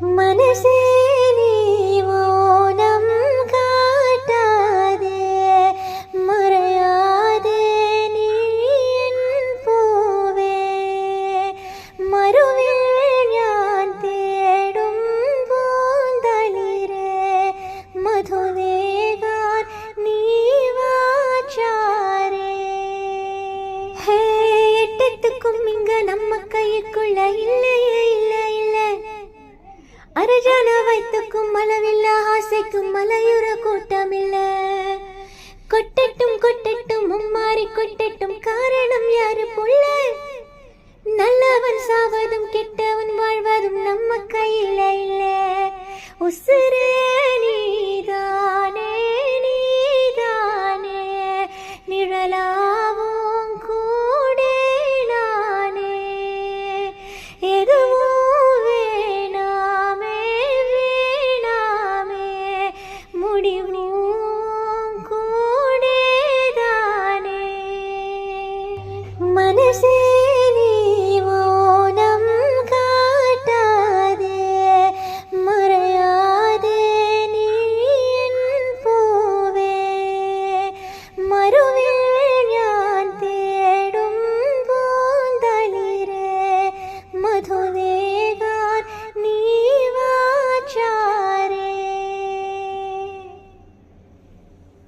மனசே நீ ஓனம் காட்டாதே மறையாதே நீ பூவே. மறுவில் ஞான் தேடும் பூந்தளிரே மதுவேகார் நீ வாச்சாரே ஹே எட்டத்துக்கும் நம்ம கைக்குள்ள இல்லை. மரஜான வைத்துக்கும் அளவில்ல ஆசைக்கும் மலையுற கூட்டமில்ல. கொட்டட்டும் கொட்டட்டும் மும்மாறி கொட்டட்டும் காரணம் யாரு புள்ள நல்லவன் சாவதும் கெட்டவன் வாழ்வதும் நம்ம கையில இல்ல. உசுரே Tennessee.